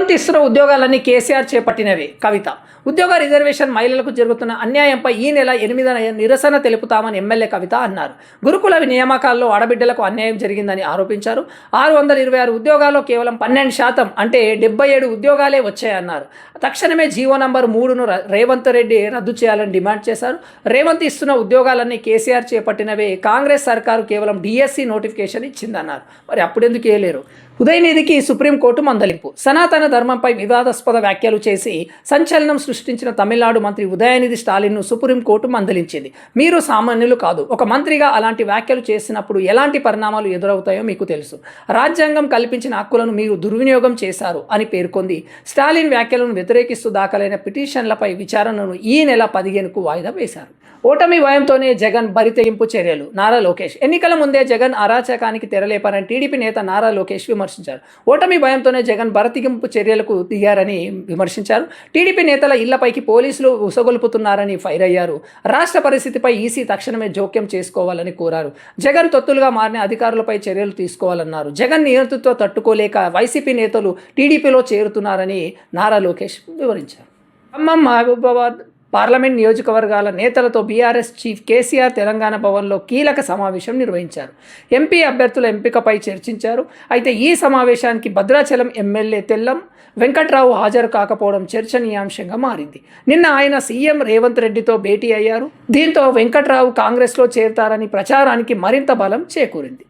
రేవంత్ ఇస్తున్న ఉద్యోగాలన్నీ కేసీఆర్ చేపట్టినవే. కవిత. ఉద్యోగ రిజర్వేషన్ మహిళలకు జరుగుతున్న అన్యాయంపై ఈ నెల ఎనిమిదిన నిరసన తెలుపుతామని ఎమ్మెల్యే కవిత అన్నారు. గురుకుల నియామకాల్లో ఆడబిడ్డలకు అన్యాయం జరిగిందని ఆరోపించారు. ఆరు వందల ఇరవై ఆరు ఉద్యోగాల్లో కేవలం పన్నెండు శాతం అంటే డెబ్బై ఏడు ఉద్యోగాలే వచ్చాయన్నారు. తక్షణమే జీవో నంబర్ మూడును రేవంత్ రెడ్డి రద్దు చేయాలని డిమాండ్ చేశారు. రేవంత్ ఇస్తున్న ఉద్యోగాలన్నీ కేసీఆర్ చేపట్టినవే. కాంగ్రెస్ సర్కారు కేవలం డిఎస్సి నోటిఫికేషన్ ఇచ్చిందన్నారు. మరి అప్పుడెందుకు వేయలేరు ఉదయనిధికి సుప్రీంకోర్టు మందలింపు. సనాతన ధర్మంపై వివాదాస్పద వ్యాఖ్యలు చేసి సంచలనం సృష్టించిన తమిళనాడు మంత్రి ఉదయనిధి స్టాలిన్ను సుప్రీంకోర్టు మందలించింది. మీరు సామాన్యులు కాదు. ఒక మంత్రిగా అలాంటి వ్యాఖ్యలు చేసినప్పుడు ఎలాంటి పరిణామాలు ఎదురవుతాయో మీకు తెలుసు. రాజ్యాంగం కల్పించిన హక్కులను మీరు దుర్వినియోగం చేశారు అని పేర్కొంది. స్టాలిన్ వ్యాఖ్యలను వ్యతిరేకిస్తూ దాఖలైన పిటిషన్లపై విచారణను ఈ నెల పదిహేనుకు వాయిదా వేశారు. ఓటమి భయంతోనే జగన్ బరితెగింపు చర్యలు. నారా లోకేష్. ఎన్నికల ముందే జగన్ అరాచకానికి తెరలేపారని టీడీపీ నేత నారా లోకేష్ విమర్శించారు. ఓటమి భయంతోనే జగన్ బరితెగింపు చర్యలకు దిగారని విమర్శించారు. టీడీపీ నేతల ఇళ్ళపైకి పోలీసులు ఉసగొల్పుతున్నారని ఫైర్ అయ్యారు. రాష్ట్ర పరిస్థితిపై ఈసీ తక్షణమే జోక్యం చేసుకోవాలని కోరారు. జగన్ తొత్తులుగా మారిన అధికారులపై చర్యలు తీసుకోవాలన్నారు. జగన్ నియంతృత్వ తట్టుకోలేక వైసీపీ నేతలు టీడీపీలో చేరుతున్నారని నారా లోకేష్ వివరించారు. ఖమ్మం మహబూబాబాద్ పార్లమెంట్ నియోజకవర్గాల నేతలతో బీఆర్ఎస్ చీఫ్ కేసీఆర్ తెలంగాణ భవన్లో కీలక సమావేశం నిర్వహించారు. ఎంపీ అభ్యర్థుల ఎంపికపై చర్చించారు. అయితే ఈ సమావేశానికి భద్రాచలం ఎమ్మెల్యే తెల్లం వెంకట్రావు హాజరు కాకపోవడం చర్చనీయాంశంగా మారింది. నిన్న ఆయన సీఎం రేవంత్ రెడ్డితో భేటీ అయ్యారు. దీంతో వెంకట్రావు కాంగ్రెస్లో చేరతారని ప్రచారానికి మరింత బలం చేకూరింది.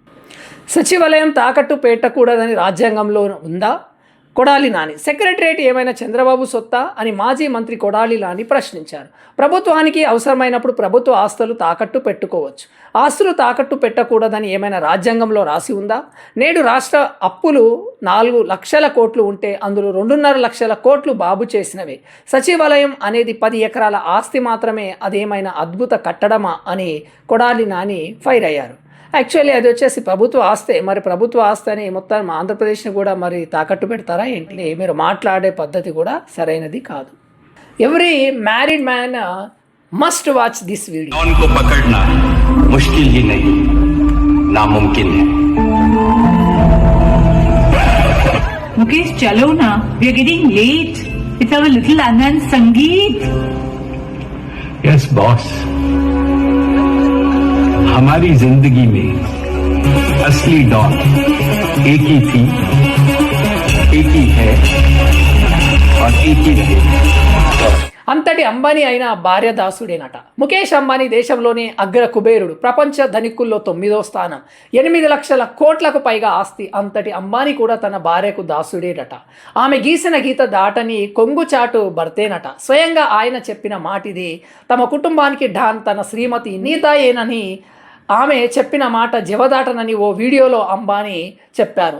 సచివాలయం తాకట్టు పెట్టకూడదని రాజ్యాంగంలో ఉందా? కొడాలి నాని. సెక్రటరేట్ ఏమైనా చంద్రబాబు సొత్తా అని మాజీ మంత్రి కొడాలి నాని ప్రశ్నించారు. ప్రభుత్వానికి అవసరమైనప్పుడు ప్రభుత్వ ఆస్తులు తాకట్టు పెట్టుకోవచ్చు. ఆస్తులు తాకట్టు పెట్టకూడదని ఏమైనా రాజ్యాంగంలో రాసి ఉందా? నేడు రాష్ట్ర అప్పులు నాలుగు లక్షల కోట్లు ఉంటే అందులో రెండున్నర లక్షల కోట్లు బాబు చేసినవే. సచివాలయం అనేది పది ఎకరాల ఆస్తి మాత్రమే అదేమైనా అద్భుత కట్టడమా అని కొడాలి నాని ఫైర్ అయ్యారు. యాక్చువల్లీ అది వచ్చేసి ప్రభుత్వ ఆస్తే. మరి ప్రభుత్వ ఆస్తని మొత్తం ఆంధ్రప్రదేశ్ని కూడా మరి తాకట్టు పెడతారా ఏంటి? మీరు మాట్లాడే పద్ధతి కూడా సరైనది కాదు. Every married man must watch this video ముష్కిల్ ముఖేష్ చలో నా. We getting late it's our little and Sangeet yes boss हमारी जिंदगी में असली डॉन एक ही थी एक ही है और एक ही रहेगी అంతటి అంబానీ అయిన భార్య దాసుడేనట ముఖేష్ అంబానీ దేశంలోని అగ్ర కుబేరుడు ప్రపంచ ధనికుల్లో తొమ్మిదో స్థానం ఎనిమిది లక్షల కోట్లకు పైగా ఆస్తి అంతటి అంబానీ కూడా తన భార్యకు దాసుడేనట ఆమె గీసిన గీత దాటని కొంగుచాటు భర్తేనట స్వయంగా ఆయన చెప్పిన మాటిది తమ కుటుంబానికి డాన్ తన శ్రీమతి నీతాయేనని ఆమె చెప్పిన మాట జవదాటనని ఓ వీడియోలో అంబానీ చెప్పారు.